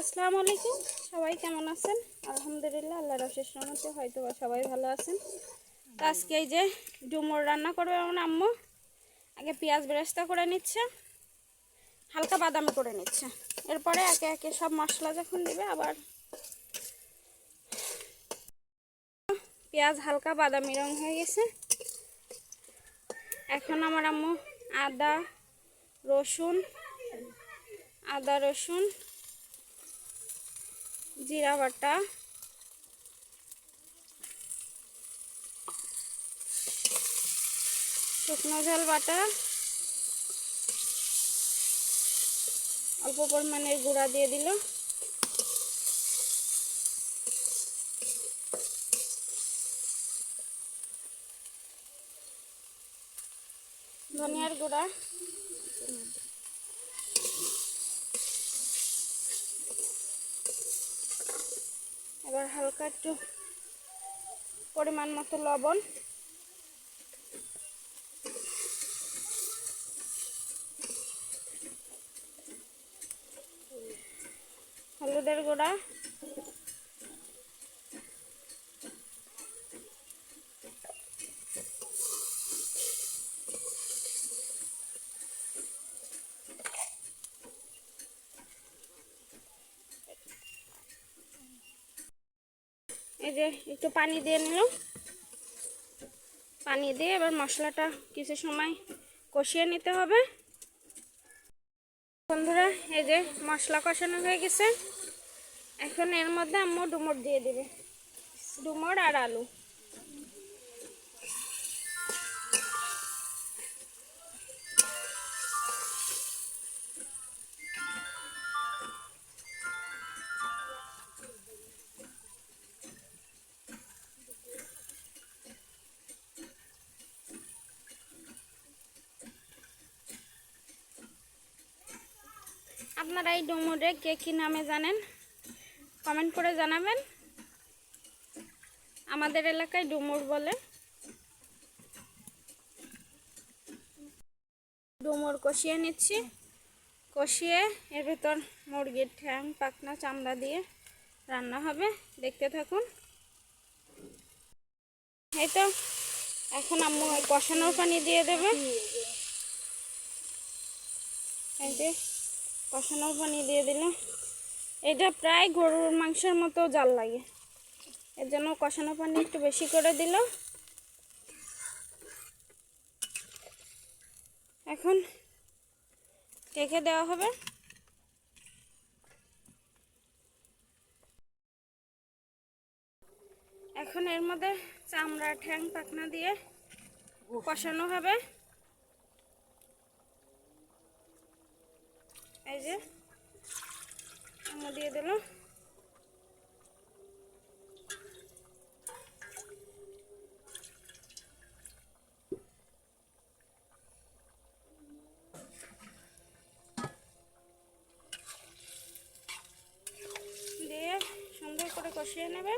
আসসালামু আলাইকুম। সবাই কেমন আছেন? আলহামদুলিল্লাহ, আল্লাহর অশেষ রহমতে হয়তো সবাই ভালো আছেন। তো আজকে এই যে ডুমুর রান্না করবে আমার আম্মু। আগে পেঁয়াজ বেরেস্তা করে নিচ্ছে, হালকা বাদামি করে নিচ্ছে। এরপরে একে একে সব মশলা যখন দিবে, আবার পেঁয়াজ হালকা বাদামি রং হয়ে গেছে। এখন আমার আম্মু আদা, রসুন আদা রসুন জিরা বাটা। শুকনো ঝাল বাটা। অল্প পরিমাণে গুঁড়া দিয়ে দিল। ধনিয়ার গুঁড়া। এবার হালকা একটু পরিমাণ মতো লবণ। হলুদের গুঁড়া। এই যে একটু পানি দিয়ে নিলাম পানি দিয়ে এবার মশলাটা কিছু সময় কষিয়ে নিতে হবে। বন্ধুরা, এই যে মশলা কষানো হয়ে গেছে। এখন এর মধ্যে আম্মু ডুমুর দিয়ে দেবে। ডুমুর আর আলু। আপনারা এই ডুমুরে কে কী নামে জানেন? কমেন্ট করে জানাবেন। আমাদের এলাকায় ডুমুর বলে। ডুমুর কষিয়ে নিচ্ছি। কষিয়ে এর ভেতর মুরগির ঠ্যাং, পাখনা, চামড়া দিয়ে রান্না হবে। দেখতে থাকুন। এই তো, এখন আম্মু কষানোর পানি দিয়ে দেবে। এই কষানোর পানি দিয়ে দিল এটা প্রায় গরুর মাংসের মতো জাল লাগে। এর জন্য কষানো পানি একটু বেশি করে দিল। এখন রেখে দেওয়া হবে। এখন এর মধ্যে চামড়া ঠ্যাং পাখনা দিয়ে কষানো হবে। এই যে আমরা দিয়ে দিল। দিয়ে সুন্দর করে কষিয়ে নেবে।